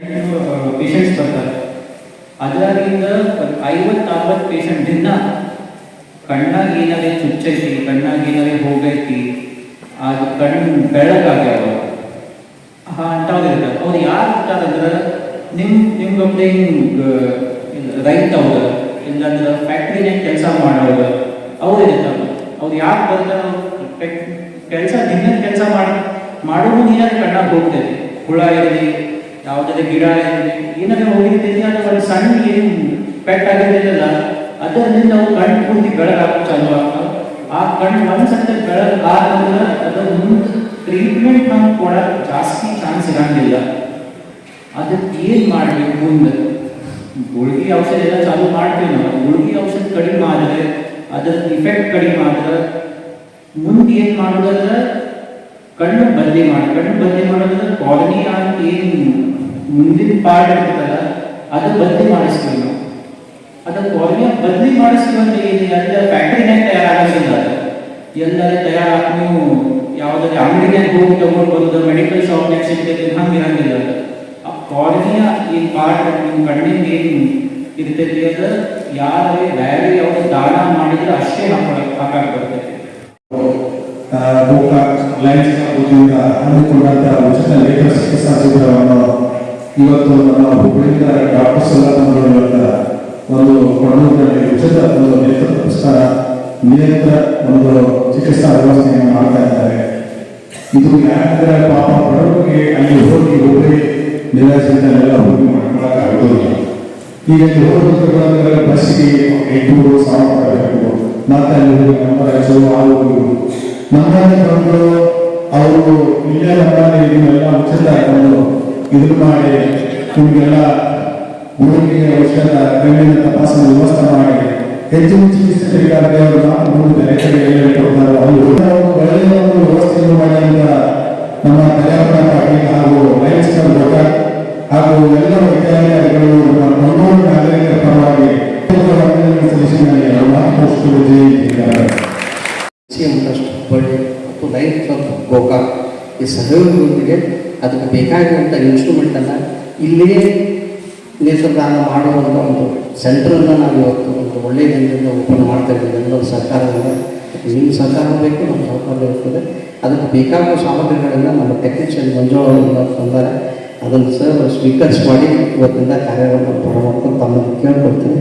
Patients ಬರ್ತಾರೆ. ಅದರಿಂದ ಐವತ್ತಾವತ್ತು ಪೇಷಂಟಿಂದ ಕಣ್ಣಾಗೇನಾದ್ರೆ ಚುಚ್ಚೈತಿ ಕಣ್ಣಾಗೇನಾದ್ರೆ ಹೋಗೈತಿ, ಅದು ಕಣ್ಣು ಬೆಳಕಾಗ್ಯಾವ ಅಂಥವ್ರಿರ್ತಾರೆ ಅವ್ರು ಯಾರು ಇರ್ತಾರಂದ್ರೆ ನಿಮ್ಮ ನಿಮ್ಮ ಗಮನ ಹಿಂಗೆ ರೈತ ಅವ್ರ, ಇಲ್ಲಾಂದ್ರೆ ಫ್ಯಾಕ್ಟ್ರಿನಾಗ ಕೆಲಸ ಮಾಡೋರು, ಅವ್ರು ಇರ್ತಾರೆ. ಅವ್ರು ಯಾರು ಬರ್ತಾರೆ ಕೆಲಸ ದಿನ ಕೆಲಸ ಮಾಡಿ, ಮಾಡೋದು ನೀರಾಗ ಕಣ್ಣಾಗ ಹೋಗ್ತೈತಿ. ಹುಳ ಇರಲಿ ಯಾವುದಾದ್ರೆ ಗಿಡ ಏನಾದ್ರು ಹೋಗಿರ್ತೈತಿ ಅದು ಸಣ್ಣ ಏನು ಪೆಟ್ಟಾಗಿರ್ತೈತಲ್ಲ ಅದರಿಂದ ಅವು ಕಣ್ಣು ಪೂರ್ತಿ ಬೆಳಗಾಗ ಚಾಲು ಆಗ್ತಾವ ಆ ಕಣ್ಣು ಒಂದ್ಸತಿ ಬೆಳಗ್ ಆದ್ರೆ ಅದು ಮುಂದೆ ಟ್ರೀಟ್ಮೆಂಟ್ ನಮ್ಗೆ ಕೊಡಕ್ಕೆ ಜಾಸ್ತಿ ಚಾನ್ಸ್ ಇರಂಗಿಲ್ಲ. ಅದಕ್ಕೆ ಏನು ಮಾಡಬೇಕು ಮುಂದೆ ಗುಳಿಗೆ ಔಷಧ ಎಲ್ಲ ಚಾಲು ಮಾಡ್ತೀವಿ ನಾವು. ಗುಳಿಗೆ ಔಷಧ ಕಡಿಮೆ ಆದರೆ ಅದ್ರ ಇಫೆಕ್ಟ್ ಕಡಿಮೆ ಆದ್ರೆ ಮುಂದೆ ಏನು ಮಾಡೋದಂದ್ರೆ, ಕಣ್ಣು ಬದಲಿ ಮಾಡಿ. ಕಣ್ಣು ಬದಲಿ ಮಾಡೋದಂದ್ರೆ ಕಾಲನಿ ಅಂತ ಏನ್ ಮುಂದಿನ ಪಾರ್ಟ್ ಇರ್ತಲ್ಲ ಅದು ಬದಲಿ ಮಾಡಿಸ್ತೀವಿ ನಾವು. ಅದಕ್ಕೆ ಕಾಲನಿಯ ಬದಲಿ ಮಾಡಿಸ್ತೀವಿ ಅಂದ್ರೆ ಏನು ಅಂದ್ರೆ ಫ್ಯಾಕ್ಟ್ರಿನಾಗ ತಯಾರಾಗೋದಿಲ್ಲ ಅದು. ತಯಾರಾಗ ನೀವು ಯಾವುದಾದ್ರೆ ಅಂಗಡಿಗೆ ಹೋಗಿ ತಗೊಂಡು ಬರೋದು ಮೆಡಿಕಲ್ ಶಾಪ್ನಾಗ ಸಿಗ್ತೈತೆ ಹಂಗೆ ಇರಂಗಿಲ್ಲ ಆ ಕಾಲನಿಯ ಈ ಪಾರ್ಟ್ ನಿಮ್ಮ ಕಣ್ಣಿನ ಏನು ಇರ್ತೈತಿ ಅದು ಯಾರೇ ಬೇರೆ ಅವರು ದಾನ ಮಾಡಿದ್ರೆ ಅಷ್ಟೇ ಹಾಕೊಳಕ್ ಹಾಕಕ್ ಲೈನ್ಸ್ ಗೋಕಾಕ್ ಅಂದುಕೊಂಡಂತಹ ಉಚಿತ ಲೇಖನ ಶಿಬಿರವನ್ನು ಇವತ್ತು ನಮ್ಮ ಹುಬ್ಬಳ್ಳಿಯ ಡಾಕ್ಟರ್ ಸಲಹಾಂಗ ಒಂದು ಕೊಡೂರಿನಲ್ಲಿ ಉಚಿತ ಒಂದು ನೇತ್ರ ಪುರಸ್ಕಾರ ನೇತ್ರ ಒಂದು ಚಿಕಿತ್ಸಾ ವ್ಯವಸ್ಥೆಯನ್ನು ಮಾಡ್ತಾ ಇದ್ದಾರೆ. ಇದು ಯಾಕಂದ್ರೆ ಪಾಪ ಬಡವರಿಗೆ ಅಲ್ಲಿ ಹೋಗಿ ಹೋಗಿ ನಿರಾಶ್ರಿತರೆಲ್ಲ ಹೋಗಿ ಮಾಡ್ಕೊಳ್ಳೋಕ್ಕಾಗೋದಿಲ್ಲ ಈಗ ಬಸ್ಸಿಗೆ ಎಂಟುನೂರು ಸಾವಿರ ಕೊಡಬೇಕು ಮತ್ತೆ ಅಲ್ಲಿ ಹೋಗಿ ನಂಬರ್ ಹಚ್ಚು ಆ ಹೋಗಿ ನಮ್ಮಲ್ಲಿ ಬಂದು ಅವರು ಇಲ್ಲೇ ನಮ್ಮಲ್ಲಿ ಇದನ್ನೆಲ್ಲ ಉಚಿತ ಹಾಕೊಂಡು ಇದನ್ನ ಮಾಡಿ ನಿಮಗೆಲ್ಲ ಊರಿಗೆ ಔಷಧ ಕಣ್ಣಿನ ತಪಾಸಣೆ ವ್ಯವಸ್ಥೆ ಮಾಡಿ. ಹೆಚ್ಚಿನ ಚಿಕಿತ್ಸೆ ಬೇಕಾದರೆ ನಾವು ಮುಂದೆ ರೈತರಿಗೆ ಕಡೆ ಎಲ್ಲಿ ಕೊಡ್ತಾರೆ ಅಲ್ಲಿ ಒಳ್ಳೆಯ ಒಂದು ವ್ಯವಸ್ಥೆಯನ್ನು ಮಾಡಿ ನಮ್ಮ ಕಲ್ಯಾಣ ಪಾಟೀಲ್ ಹಾಗೂ ಕ್ಲಬ್ ಗೋಕಾಕ್ ಹಾಗೂ ಎಲ್ಲ ವಿದ್ಯಾರ್ಥಿಗಳು ನಮ್ಮ ಮಂಗಳೂರು ನಾಗರಿಕರ ಪರವಾಗಿ ಎಂದಷ್ಟು ಹುಬ್ಬಳ್ಳಿ ಮತ್ತು ಲೈಫ್ ಕ್ಲಬ್ ಗೋಕಾಕ್ ಈ ಸಹಯೋಗದೊಂದಿಗೆ ಅದಕ್ಕೆ ಬೇಕಾಗಿರುವಂಥ ಅಲ್ಲ ಇಲ್ಲೇ ನೇತ್ರದಾನ ಮಾಡುವಂಥ ಒಂದು ಸೆಂಟ್ರನ್ನು ನಾವು ಇವತ್ತು ಒಂದು ಒಳ್ಳೆಯ ಜನರಿಂದ ಓಪನ್ ಮಾಡ್ತಾ ಇದ್ದೀವಿ. ಸರ್ಕಾರದಿಂದ. ನಿಮ್ಮ ಸರ್ಕಾರ ಬೇಕು ನಮ್ಮ ಸರ್ಕಾರ ಇರ್ತದೆ. ಅದಕ್ಕೆ ಬೇಕಾಗುವ ಸಾಮಗ್ರಿಗಳನ್ನು ನಮ್ಮ ಟೆಕ್ನಿಷಿಯನ್ ಮಂಜುಳವರಿಂದ ತಂದರೆ. ಅದನ್ನು ಸರ್ ಸ್ವೀಕರಿಸಿ ಮಾಡಿ, ಇವತ್ತಿಂದ ಕಾರ್ಯವನ್ನು ಪ್ರಾರಂಭ ತಮ್ಮನ್ನು ಕೇಳ್ಕೊಡ್ತೀನಿ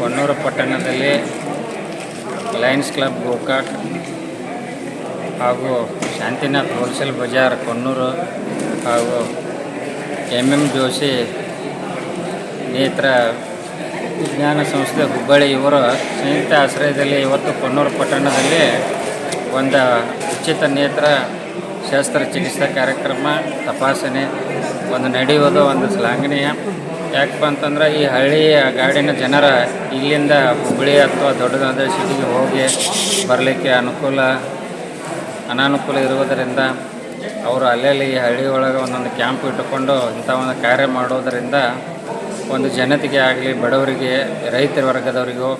ಹೊನ್ನೂರು ಪಟ್ಟಣದಲ್ಲಿ ಲಯನ್ಸ್ ಕ್ಲಬ್ ಗೋಕಾಕ್ ಹಾಗೂ ಶಾಂತಿನಾಥ್ ಹೋಲ್ಸೇಲ್ ಬಜಾರ್ ಕೊನ್ನೂರು ಹಾಗೂ ಎಂ ಎಂ ಜೋಶಿ ನೇತ್ರ ವಿಜ್ಞಾನ ಸಂಸ್ಥೆ ಹುಬ್ಬಳ್ಳಿ, ಇವರು ಸಂಯುಕ್ತ ಆಶ್ರಯದಲ್ಲಿ ಇವತ್ತು ಕೊನ್ನೂರು ಪಟ್ಟಣದಲ್ಲಿ ಒಂದು ಉಚಿತ ನೇತ್ರ ಶಸ್ತ್ರಚಿಕಿತ್ಸಾ ಕಾರ್ಯಕ್ರಮ ತಪಾಸಣೆ, ಒಂದು ನಡೆಯೋದು ಒಂದು ಶ್ಲಾಘನೀಯ. ಯಾಕಪ್ಪ ಅಂತಂದ್ರೆ ಈ ಹಳ್ಳಿಯ ಗಾಡಿನ ಜನರ ಇಲ್ಲಿಂದ ಹುಬ್ಬಳ್ಳಿ ಅಥವಾ ದೊಡ್ಡದಾದ ಸಿಟಿಗೆ ಹೋಗಿ ಬರಲಿಕ್ಕೆ ಅನುಕೂಲ ಅನಾನುಕೂಲ ಇರುವುದರಿಂದ ಅವರು ಅಲ್ಲಲ್ಲಿ ಈ ಹಳ್ಳಿ ಒಳಗೆ ಒಂದೊಂದು ಕ್ಯಾಂಪ್ ಇಟ್ಟುಕೊಂಡು ಇಂಥ ಒಂದು ಕಾರ್ಯ ಮಾಡೋದರಿಂದ ಒಂದು ಜನತೆಗೆ ಆಗಲಿ, ಬಡವರಿಗೆ ರೈತ ವರ್ಗದವರಿಗೂ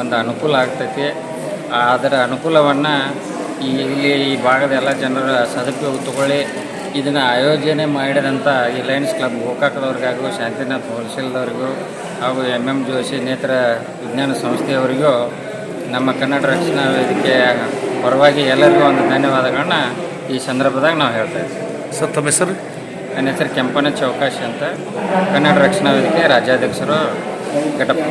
ಒಂದು ಅನುಕೂಲ ಆಗ್ತೈತಿ. ಅದರ ಅನುಕೂಲವನ್ನು ಈ ಇಲ್ಲಿ ಈ ಭಾಗದ ಎಲ್ಲ ಜನರ ಸದುಪಯೋಗ ತಗೊಳ್ಳಿ, ಇದನ್ನು ಆಯೋಜನೆ ಮಾಡಿದಂಥ ಈ ಲಯನ್ಸ್ ಕ್ಲಬ್ ಗೋಕಾಕದವ್ರಿಗಾಗೂ ಶಾಂತಿನಾಥ್ ಹೋಲ್ಸೇಲ್ದವರಿಗೂ ಹಾಗೂ ಎಂ ಎಂ ಜೋಶಿ ನೇತ್ರ ವಿಜ್ಞಾನ ಸಂಸ್ಥೆಯವರಿಗೂ ನಮ್ಮ ಕನ್ನಡ ರಕ್ಷಣಾ ವೇದಿಕೆಯ ಪರವಾಗಿ ಎಲ್ಲರಿಗೂ ಒಂದು ಧನ್ಯವಾದಗಳನ್ನ ಈ ಸಂದರ್ಭದಾಗ ನಾವು ಹೇಳ್ತಾ ಇದ್ದೀವಿ ಸರ್ ತಮ್ಮ ಹೆಸರು? ನನ್ನ ಹೆಸರು ಕೆಂಪನ ಚೌಕಾಶಿ ಅಂತ. ಕನ್ನಡ ರಕ್ಷಣಾ ವೇದಿಕೆ ರಾಜ್ಯಾಧ್ಯಕ್ಷರು ಘಟಪ್ಪ.